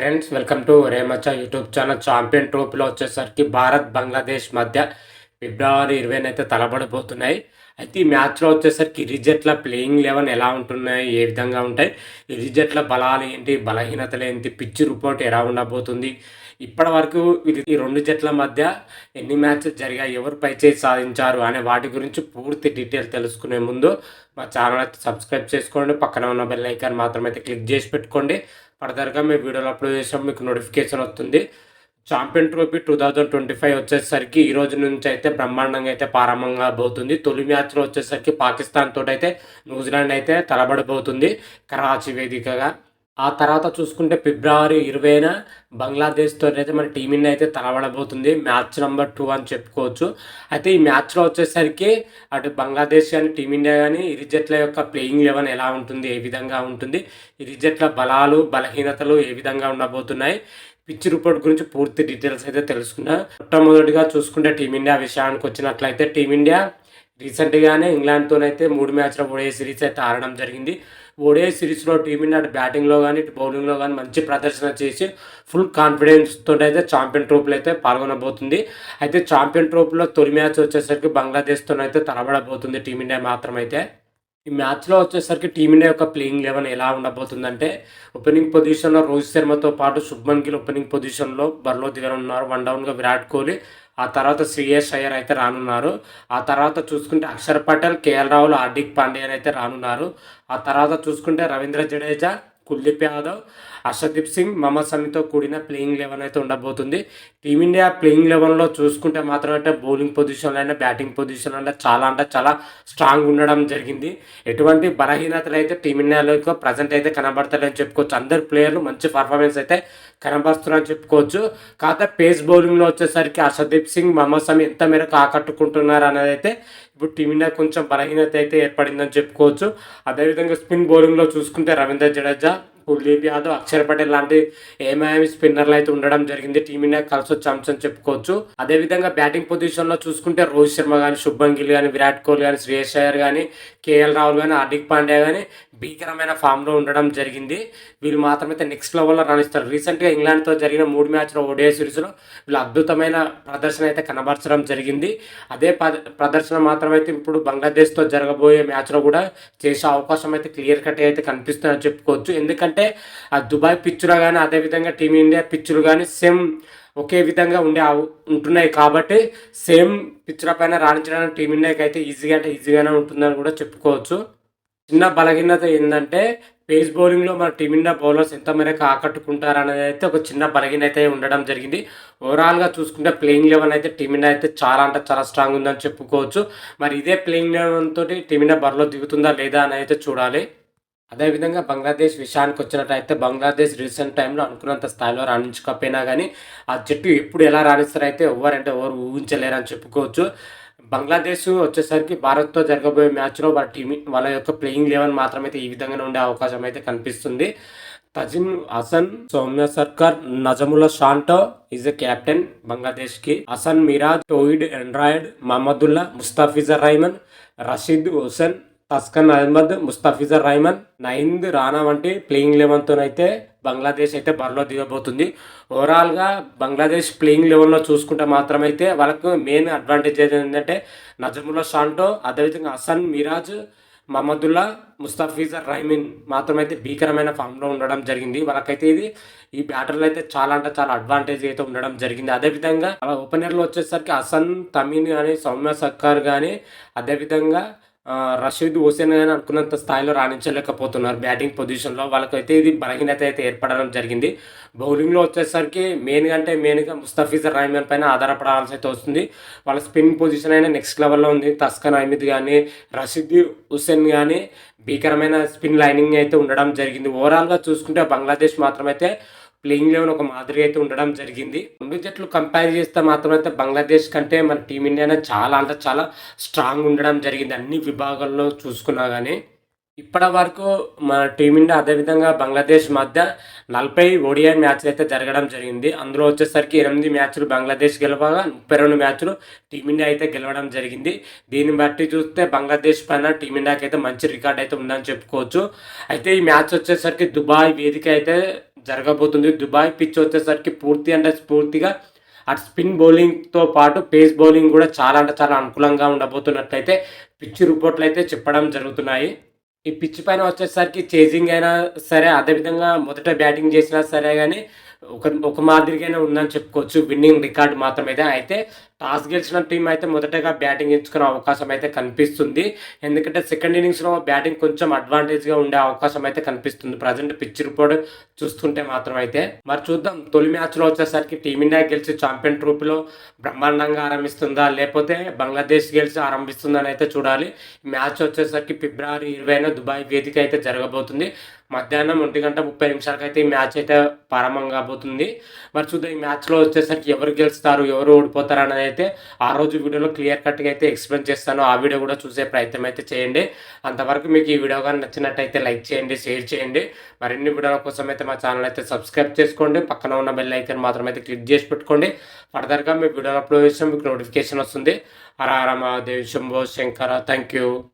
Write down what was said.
Friends welcome to రేమచా YouTube channel champion ట్రోఫీలో వచ్చేసరికి భారత్ బంగ్లాదేశ్ మధ్య ఫిబ్రవరి ఇరవైన అయితే తలబడిపోతున్నాయి అయితే ఈ మ్యాచ్లో వచ్చేసరికి ఇరు జట్ల ప్లేయింగ్ లెవెన్ ఎలా ఉంటున్నాయి? ఏ విధంగా ఉంటాయి? ఇరు జట్ల బలాలు ఏంటి? బలహీనతలు ఏంటి? పిచ్చి రిపోర్ట్ ఎలా ఉండబోతుంది? ఇప్పటి వరకు ఇది ఈ రెండు జట్ల మధ్య ఎన్ని మ్యాచెస్ జరిగాయి? ఎవరు పైచేసి సాధించారు? అనే వాటి గురించి పూర్తి డీటెయిల్ తెలుసుకునే ముందు మా ఛానల్ అయితే సబ్స్క్రైబ్ చేసుకోండి. పక్కన ఉన్న బెల్ ఐకాన్ మాత్రం అయితే క్లిక్ చేసి పెట్టుకోండి. ఫర్దర్గా మీ వీడియోలు అప్లోడ్ చేసాం. మీకు నోటిఫికేషన్ వస్తుంది. Champion trophy two thousand twenty five వచ్చేసరికి ఈ రోజు నుంచి అయితే బ్రహ్మాండంగా అయితే ప్రారంభంగా పోతుంది. తొలి మ్యాచ్లో వచ్చేసరికి పాకిస్తాన్ తోటి అయితే న్యూజిలాండ్ అయితే తలబడబోతుంది. కరాచీ వేదికగా. ఆ తర్వాత చూసుకుంటే ఫిబ్రవరి ఇరవైన బంగ్లాదేశ్తో అయితే మన టీమిండియా అయితే తలబడబోతుంది. మ్యాచ్ నెంబర్ టూ అని చెప్పుకోవచ్చు. అయితే ఈ మ్యాచ్లో వచ్చేసరికి అటు బంగ్లాదేశ్ కానీ టీమిండియా కానీ ఇరు జట్ల యొక్క ప్లేయింగ్ లెవెన్ ఎలా ఉంటుంది ఏ విధంగా ఉంటుంది ఇరు జట్ల బలాలు బలహీనతలు ఏ విధంగా ఉండబోతున్నాయి పిచ్ రిపోర్ట్ గురించి పూర్తి డీటెయిల్స్ అయితే తెలుసుకున్నా. మొట్టమొదటిగా చూసుకుంటే టీమిండియా విషయానికి వచ్చినట్లయితే టీమిండియా రీసెంట్గానే ఇంగ్లాండ్తోనైతే మూడు మ్యాచ్ల ఓడిఐ సిరీస్ అయితే ఆడడం జరిగింది. ఓడిఐ సిరీస్లో టీమిండియా అటు బ్యాటింగ్లో కానీ ఇటు బౌలింగ్లో కానీ మంచి ప్రదర్శన చేసి ఫుల్ కాన్ఫిడెన్స్ అయితే ఛాంపియన్ ట్రోఫీలో అయితే పాల్గొనబోతుంది. అయితే ఛాంపియన్ ట్రోఫీలో తొలి మ్యాచ్ వచ్చేసరికి బంగ్లాదేశ్తోనైతే తలబడబోతుంది టీమిండియా మాత్రమైతే. ఈ మ్యాచ్లో వచ్చేసరికి టీమిండియా యొక్క ప్లేయింగ్ లెవెన్ ఎలా ఉండబోతుందంటే ఓపెనింగ్ పొజిషన్లో రోహిత్ శర్మతో పాటు శుభ్మన్ గిల్ ఓపెనింగ్ పొజిషన్లో బరిలో దిగనున్నారు. వన్ డౌన్గా విరాట్ కోహ్లీ ఆ తర్వాత శ్రేయస్ అయ్యర్ అయితే రానున్నారు. ఆ తర్వాత చూసుకుంటే అక్షర్ పటేల్ కేఎల్ రాహుల్ హార్దిక్ పాండ్యా అయితే రానున్నారు. ఆ తర్వాత చూసుకుంటే రవీంద్ర జడేజా కుల్దీప్ యాదవ్ అర్షదీప్ సింగ్ మహమ్మద్ సమీతో కూడిన ప్లేయింగ్ లెవెన్ అయితే ఉండబోతుంది. టీమిండియా ప్లేయింగ్ లెవెన్లో చూసుకుంటే మాత్రం అంటే బౌలింగ్ పొజిషన్లో అయినా బ్యాటింగ్ పొజిషన్లో అయినా చాలా అంటే చాలా స్ట్రాంగ్ ఉండడం జరిగింది. ఎటువంటి బలహీనతలు అయితే టీమిండియాలో ప్రజెంట్ అయితే కనబడతారని చెప్పుకోవచ్చు. అందరు ప్లేయర్లు మంచి పర్ఫార్మెన్స్ అయితే కనబరుస్తున్నారని చెప్పుకోవచ్చు. కాకపోతే పేస్ బౌలింగ్లో వచ్చేసరికి అర్షదీప్ సింగ్ మహమ్మద్ సమీ ఎంత మేరకు ఆకట్టుకుంటున్నారు అనేది అయితే ఇప్పుడు టీమిండియా కొంచెం బలహీనత అయితే ఏర్పడిందని చెప్పుకోవచ్చు. అదేవిధంగా స్పిన్ బౌలింగ్లో చూసుకుంటే రవీంద్ర జడేజా కుల్దీప్ యాదవ్ అక్షర్ పటేల్ లాంటి ఏమైనా స్పిన్నర్లు అయితే ఉండడం జరిగింది. టీమిండియా కలిసి వచ్చే అంశం చెప్పుకోవచ్చు. అదేవిధంగా బ్యాటింగ్ పొజిషన్లో చూసుకుంటే రోహిత్ శర్మ కానీ శుభం గిల్ కానీ విరాట్ కోహ్లీ కానీ శ్రేయస్ అయ్యర్ కానీ కేఎల్ రాహుల్ కానీ హార్దిక్ పాండ్యా కానీ భీకరమైన ఫామ్లో ఉండడం జరిగింది. వీళ్ళు మాత్రమైతే నెక్స్ట్ లెవెల్లో రాణిస్తారు. రీసెంట్గా ఇంగ్లాండ్తో జరిగిన మూడు మ్యాచ్లో ఓడిఐ సిరీస్లో వీళ్ళు అద్భుతమైన ప్రదర్శన అయితే కనబరచడం జరిగింది. అదే ప్రదర్శన మాత్రమైతే ఇప్పుడు బంగ్లాదేశ్తో జరగబోయే మ్యాచ్లో కూడా చేసే అవకాశం అయితే క్లియర్ కట్ అయితే కనిపిస్తుందని చెప్పుకోవచ్చు. ఎందుకంటే ఆ దుబాయ్ పిచ్చులో కానీ అదేవిధంగా టీమిండియా పిచ్చులు కానీ సేమ్ ఒకే విధంగా ఉండే ఉంటున్నాయి కాబట్టి సేమ్ పిచ్చుల పైన రాణించడానికి టీమిండియాకి అయితే ఈజీగా అంటే ఈజీగానే ఉంటుందని కూడా చెప్పుకోవచ్చు. చిన్న బలహీనత ఏంటంటే పేస్ బౌలింగ్లో మన టీమిండియా బౌలర్స్ ఎంత మేరకు ఆకట్టుకుంటారనేది అయితే ఒక చిన్న బలహీనత అయితే ఉండడం జరిగింది. ఓవరాల్గా చూసుకుంటే ప్లేయింగ్ లెవెన్ అయితే టీమిండియా అయితే చాలా అంటే చాలా స్ట్రాంగ్ ఉందని చెప్పుకోవచ్చు. మరి ఇదే ప్లేయింగ్ లెవెన్ తోటి టీమిండియా బరిలో దిగుతుందా లేదా అని అయితే చూడాలి. అదేవిధంగా బంగ్లాదేశ్ విషయానికి వచ్చినట్టయితే బంగ్లాదేశ్ రీసెంట్ టైంలో అనుకున్నంత స్థాయిలో రాణించకపోయినా కానీ ఆ జట్టు ఎప్పుడు ఎలా రాణిస్తారైతే ఎవరంటే ఎవరు ఊహించలేరని చెప్పుకోవచ్చు. బంగ్లాదేశ్ వచ్చేసరికి భారత్తో జరగబోయే మ్యాచ్లో వాళ్ళ టీం వాళ్ళ యొక్క ప్లేయింగ్ లెవెన్ మాత్రమైతే ఈ విధంగానే ఉండే అవకాశం అయితే కనిపిస్తుంది. Tanzid Hasan Soumya Sarkar Najmul Shanto is a captain బంగ్లాదేశ్కి Hasan Miraz Towhid Android Mahmudullah Mustafizur Rahman Rishad Hossain Taskin Ahmed Mustafizur Rahman Nahid Rana వంటి ప్లేయింగ్ లెవెన్తోనైతే బంగ్లాదేశ్ అయితే బరిలో దిగబోతుంది. ఓవరాల్గా బంగ్లాదేశ్ ప్లేయింగ్ లెవెల్లో చూసుకుంటే మాత్రమైతే వాళ్ళకు మెయిన్ అడ్వాంటేజ్ ఏంటంటే నజముల్లా షాంటో అదేవిధంగా హసన్ మిరాజ్ మహమ్మదుల్లా ముస్తాఫిజర్ రైమిన్ మాత్రమైతే భీకరమైన ఫామ్లో ఉండడం జరిగింది. వాళ్ళకైతే ఇది ఈ బ్యాటర్లు అయితే చాలా అంటే చాలా అడ్వాంటేజ్ అయితే ఉండడం జరిగింది. అదేవిధంగా ఓపెనర్లు వచ్చేసరికి హసన్ తమీన్ కానీ సౌమ్య సర్కార్ కానీ అదేవిధంగా రషీద్ హుసేన్ అని అనుకున్నంత స్థాయిలో రాణించలేకపోతున్నారు. బ్యాటింగ్ పొజిషన్లో వాళ్ళకైతే ఇది బలహీనత అయితే ఏర్పడడం జరిగింది. బౌలింగ్లో వచ్చేసరికి మెయిన్గా అంటే మెయిన్గా ముస్తఫీజర్ రహమాన్ పైన ఆధారపడాల్సి అయితే వస్తుంది. వాళ్ళ స్పిన్ పొజిషన్ అయినా నెక్స్ట్ లెవెల్లో ఉంది. తస్కన్ అహ్మద్ కానీ రషీద్ హుసేన్ కానీ భీకరమైన స్పిన్ లైనింగ్ అయితే ఉండడం జరిగింది. ఓవరాల్గా చూసుకుంటే బంగ్లాదేశ్ మాత్రమైతే ప్లేయింగ్ లెవెన్ ఒక మాదిరి అయితే ఉండడం జరిగింది. రెండు జట్లు కంపేర్ చేస్తే మాత్రం అయితే బంగ్లాదేశ్ కంటే మన టీమిండియా చాలా అంటే చాలా స్ట్రాంగ్ ఉండడం జరిగింది. అన్ని విభాగాల్లో చూసుకున్నా కానీ ఇప్పటి వరకు మన టీమిండియా అదేవిధంగా బంగ్లాదేశ్ మధ్య నలభై ఓడిఐ మ్యాచ్లు అయితే జరగడం జరిగింది. అందులో వచ్చేసరికి ఎనిమిది మ్యాచ్లు బంగ్లాదేశ్ గెలవగా ముప్పై రెండు మ్యాచ్లు టీమిండియా అయితే గెలవడం జరిగింది. దీన్ని బట్టి చూస్తే బంగ్లాదేశ్ పైన టీమిండియాకి అయితే మంచి రికార్డ్ అయితే ఉందని చెప్పుకోవచ్చు. అయితే ఈ మ్యాచ్ వచ్చేసరికి దుబాయ్ వేదిక అయితే జరగబోతుంది. దుబాయ్ పిచ్ వచ్చేసరికి పూర్తి అంటే పూర్తిగా అటు స్పిన్ బౌలింగ్తో పాటు పేస్ బౌలింగ్ కూడా చాలా అంటే చాలా అనుకూలంగా ఉండబోతున్నట్లయితే పిచ్ రిపోర్ట్లు అయితే చెప్పడం జరుగుతున్నాయి. ఈ పిచ్ పైన వచ్చేసరికి చేజింగ్ అయినా సరే అదేవిధంగా మొదట బ్యాటింగ్ చేసినా సరే కానీ ఒక ఒక మాదిరిగానే ఉందని చెప్పుకోవచ్చు. విన్నింగ్ రికార్డ్ మాత్రమైతే అయితే టాస్ గెలిచిన టీం అయితే మొదటగా బ్యాటింగ్ ఎంచుకునే అవకాశం అయితే కనిపిస్తుంది. ఎందుకంటే సెకండ్ ఇన్నింగ్స్లో బ్యాటింగ్ కొంచెం అడ్వాంటేజ్గా ఉండే అవకాశం అయితే కనిపిస్తుంది. ప్రజెంట్ పిచ్ రిపోర్ట్ చూస్తుంటే మాత్రం అయితే. మరి చూద్దాం. తొలి మ్యాచ్లో వచ్చేసరికి టీమిండియా గెలిచి ఛాంపియన్ ట్రోఫీలో బ్రహ్మాండంగా ఆరంభిస్తుందా? లేకపోతే బంగ్లాదేశ్ గెలిచి ఆరంభిస్తుందని అయితే చూడాలి. మ్యాచ్ వచ్చేసరికి ఫిబ్రవరి ఇరవైన దుబాయ్ వేదిక అయితే జరగబోతుంది. మధ్యాహ్నం ఒంటి గంట ముప్పై నిమిషాలకు అయితే ఈ మ్యాచ్ అయితే ప్రారంభం కాబోతుంది. మరి చూద్దాం ఈ మ్యాచ్లో వచ్చేసరికి ఎవరు గెలుస్తారు ఎవరు ఓడిపోతారు అనేది అయితే ఆ రోజు వీడియోలో క్లియర్ కట్గా అయితే ఎక్స్ప్లెయిన్ చేస్తాను. ఆ వీడియో కూడా చూసే ప్రయత్నం అయితే చేయండి. అంతవరకు మీకు ఈ వీడియో కానీ నచ్చినట్టయితే లైక్ చేయండి షేర్ చేయండి. మరిన్ని వీడియోల కోసం అయితే మా ఛానల్ అయితే సబ్స్క్రైబ్ చేసుకోండి. పక్కన ఉన్న బెల్ ఐకన్ మాత్రం అయితే క్లిక్ చేసి పెట్టుకోండి. ఫర్దర్గా మీ వీడియోలు అప్లోడ్ చేసిన మీకు నోటిఫికేషన్ వస్తుంది. హర హర మహాదేవ్ శంభో శంకర. Thank you.